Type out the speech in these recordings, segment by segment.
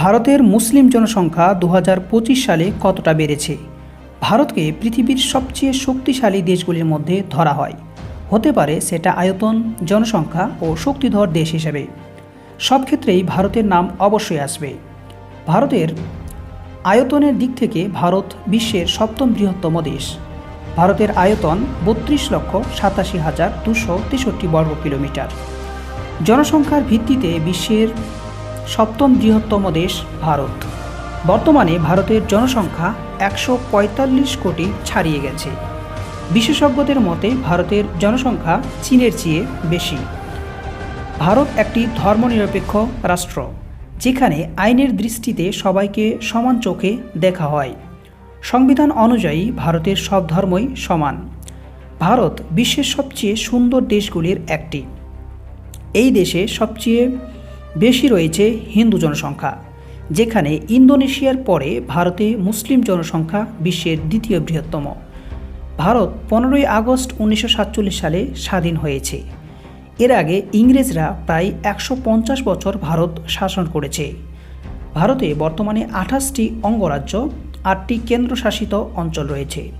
ভারতের মুসলিম জনসংখ্যা দু হাজার পঁচিশ সালে কতটা বেড়েছে? ভারতকে পৃথিবীর সবচেয়ে শক্তিশালী দেশগুলির মধ্যে ধরা হয়। হতে পারে সেটা আয়তন, জনসংখ্যা ও শক্তিধর দেশ হিসেবে। সব ক্ষেত্রেই ভারতের নাম অবশ্যই আসবে। ভারতের আয়তনের দিক থেকে ভারত বিশ্বের সপ্তম বৃহত্তম দেশ। ভারতের আয়তন বত্রিশ লক্ষ সাতাশি হাজার দুশো তেষট্টি বর্গ কিলোমিটার জনসংখ্যার ভিত্তিতে বিশ্বের সপ্তম বৃহত্তম দেশ ভারত। বর্তমানে ভারতের জনসংখ্যা একশো পঁয়তাল্লিশ কোটি ছাড়িয়ে গেছে। বিশেষজ্ঞদের মতে ভারতের জনসংখ্যা চীনের চেয়ে বেশি। ভারত একটি ধর্মনিরপেক্ষ রাষ্ট্র, যেখানে আইনের দৃষ্টিতে সবাইকে সমান চোখে দেখা হয়। সংবিধান অনুযায়ী ভারতের সব ধর্মই সমান। ভারত বিশ্বের সবচেয়ে সুন্দর দেশগুলির একটি। এই দেশে সবচেয়ে বেশি রয়েছে হিন্দু জনসংখ্যা, যেখানে ইন্দোনেশিয়ার পরে ভারতে মুসলিম জনসংখ্যা বিশ্বের দ্বিতীয় বৃহত্তম। ভারত পনেরোই আগস্ট উনিশশো সাতচল্লিশ সালে স্বাধীন হয়েছে। এর আগে ইংরেজরা প্রায় একশো পঞ্চাশ বছর ভারত শাসন করেছে। ভারতে বর্তমানে আঠাশটি অঙ্গরাজ্য, আটটি কেন্দ্রশাসিত অঞ্চল রয়েছে।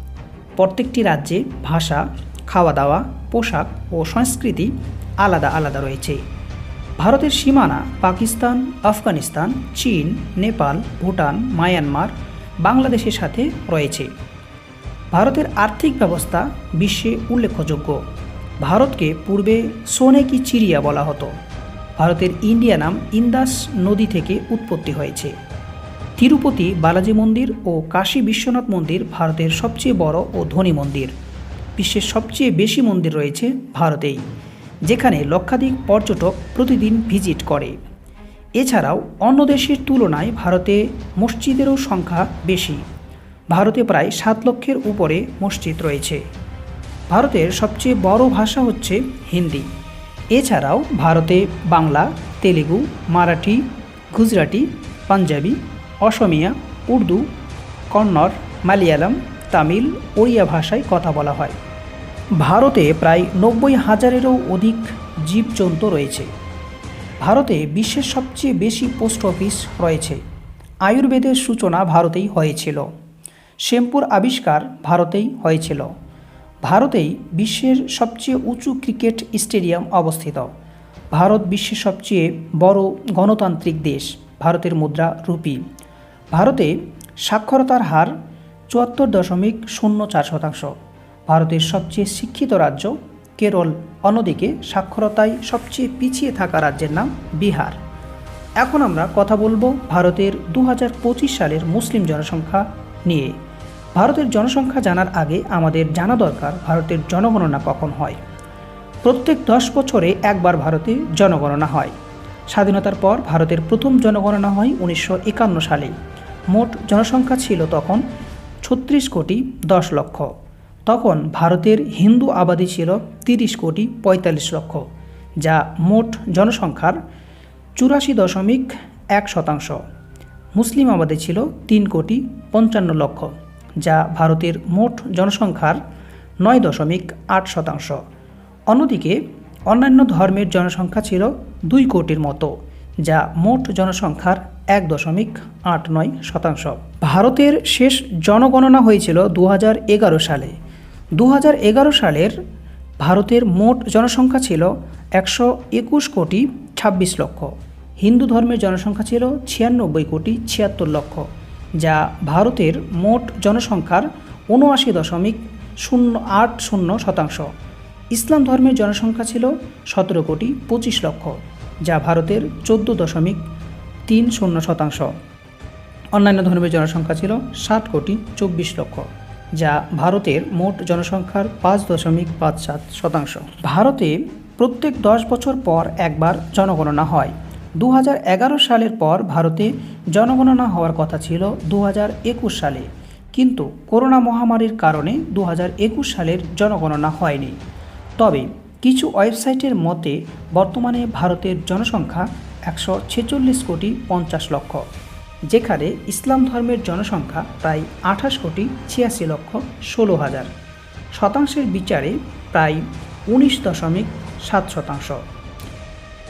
প্রত্যেকটি রাজ্যে ভাষা খাওয়া দাওয়া পোশাক ও সংস্কৃতি আলাদা আলাদা রয়েছে। ভারতের সীমানা পাকিস্তান, আফগানিস্তান, চীন, নেপাল, ভুটান, মায়ানমার বাংলাদেশের সাথে রয়েছে। ভারতের আর্থিক ব্যবস্থা বিশ্বে উল্লেখযোগ্য। ভারতকে পূর্বে সোনে কি চিড়িয়া বলা হতো। ভারতের ইন্ডিয়া নাম ইন্দাস নদী থেকে উৎপত্তি হয়েছে। তিরুপতি বালাজি মন্দির ও কাশী বিশ্বনাথ মন্দির ভারতের সবচেয়ে বড় ও ধনী মন্দির। বিশ্বের সবচেয়ে বেশি মন্দির রয়েছে ভারতেই। যেখানে লক্ষাধিক পর্যটক প্রতিদিন ভিজিট করে। এছাড়াও অন্য দেশের তুলনায় ভারতে মসজিদেরও সংখ্যা বেশি। ভারতে প্রায় সাত লক্ষের উপরে মসজিদ রয়েছে। ভারতের সবচেয়ে বড় ভাষা হচ্ছে হিন্দি। এছাড়াও ভারতে বাংলা, তেলেগু, মারাঠি, গুজরাটি, পাঞ্জাবি, অসমিয়া, উর্দু, কন্নড়, মালয়ালম, তামিল, ওড়িয়া ভাষায় কথা বলা হয়। ভারতে প্রায় নব্বই হাজারেরও অধিক জীবজন্তু রয়েছে। ভারতে বিশ্বের সবচেয়ে বেশি পোস্ট অফিস রয়েছে। আয়ুর্বেদের সূচনা ভারতেই হয়েছিল। শ্যাম্পুর আবিষ্কার ভারতেই হয়েছিল। ভারতেই বিশ্বের সবচেয়ে উঁচু ক্রিকেট স্টেডিয়াম অবস্থিত। ভারত বিশ্বের সবচেয়ে বড় গণতান্ত্রিক দেশ, ভারতের মুদ্রা রুপি। ভারতে সাক্ষরতার হার চুয়াত্তর দশমিক শূন্য চার শতাংশ। ভারতের সবচেয়ে শিক্ষিত রাজ্য, কেরল। অন্যদিকে সাক্ষরতায় সবচেয়ে পিছিয়ে থাকা রাজ্যের নাম বিহার। এখন আমরা কথা বলব ভারতের দু হাজার পঁচিশ সালের মুসলিম জনসংখ্যা নিয়ে। ভারতের জনসংখ্যা জানার আগে আমাদের জানা দরকার ভারতের জনগণনা কখন হয়। প্রত্যেক দশ বছরে একবার ভারতে জনগণনা হয়। স্বাধীনতার পর ভারতের প্রথম জনগণনা হয় উনিশশো একান্ন সালে মোট জনসংখ্যা ছিল তখন ছত্রিশ কোটি দশ লক্ষ। তখন ভারতের হিন্দু আবাদি ছিল তিরিশ কোটি পঁয়তাল্লিশ লক্ষ, যা মোট জনসংখ্যার চুরাশি দশমিক এক শতাংশ। মুসলিম আবাদি ছিল তিন কোটি পঞ্চান্ন লক্ষ, যা ভারতের মোট জনসংখ্যার নয় দশমিক আট শতাংশ। অন্যদিকে, অন্যান্য ধর্মের জনসংখ্যা ছিল দুই কোটির মতো, যা মোট জনসংখ্যার এক দশমিক আট নয় শতাংশ। ভারতের শেষ জনগণনা হয়েছিল দু হাজার এগারো সালে দু হাজার এগারো সালের ভারতের মোট জনসংখ্যা ছিল একশো একুশ কোটি ছাব্বিশ লক্ষ। হিন্দু ধর্মের জনসংখ্যা ছিল ছিয়ানব্বই কোটি ছিয়াত্তর লক্ষ, যা ভারতের মোট জনসংখ্যার উনআশি দশমিক শূন্য আট শূন্য শতাংশ। ইসলাম ধর্মের জনসংখ্যা ছিল সতেরো কোটি পঁচিশ লক্ষ, যা ভারতের চোদ্দ দশমিক তিন শূন্য শতাংশ। অন্যান্য ধর্মের জনসংখ্যা ছিল ষাট কোটি চব্বিশ লক্ষ। যা ভারতের মোট জনসংখ্যার পাঁচ দশমিক পাঁচ সাত শতাংশ। ভারতে প্রত্যেক দশ বছর পর একবার জনগণনা হয়। দু হাজার এগারো সালের পর ভারতে জনগণনা হওয়ার কথা ছিল দু হাজার একুশ সালে। কিন্তু করোনা মহামারীর কারণে দু হাজার একুশ সালের জনগণনা হয়নি। তবে কিছু ওয়েবসাইটের মতে, বর্তমানে ভারতের জনসংখ্যা একশো ছেচল্লিশ কোটি পঞ্চাশ লক্ষ, যেখানে ইসলাম ধর্মের জনসংখ্যা প্রায় আঠাশ কোটি ছিয়াশি লক্ষ ষোলো হাজার। শতাংশের বিচারে প্রায় উনিশ দশমিক সাত শতাংশ।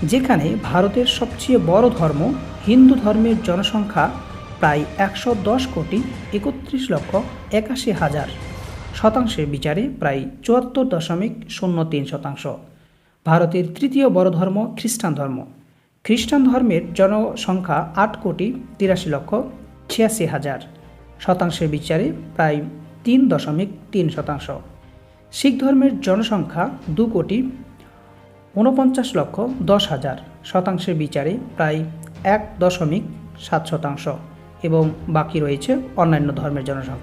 যেখানে ভারতের সবচেয়ে বড় ধর্ম হিন্দু ধর্মের জনসংখ্যা প্রায় একশো দশ কোটি একত্রিশ লক্ষ একাশি হাজার। শতাংশের বিচারে প্রায় চুয়াত্তর দশমিক শূন্য তিন শতাংশ। ভারতের তৃতীয় বড় ধর্ম খ্রিস্টান ধর্ম। খ্রিস্টান ধর্মের জনসংখ্যা আট কোটি তিরাশি লক্ষ ছিয়াশি হাজার। শতাংশের বিচারে প্রায় তিন দশমিক তিন শতাংশ। শিখ ধর্মের জনসংখ্যা দু কোটি ঊনপঞ্চাশ লক্ষ দশ হাজার। শতাংশের বিচারে প্রায় এক দশমিক সাত শতাংশ এবং বাকি রয়েছে অন্যান্য ধর্মের জনসংখ্যা।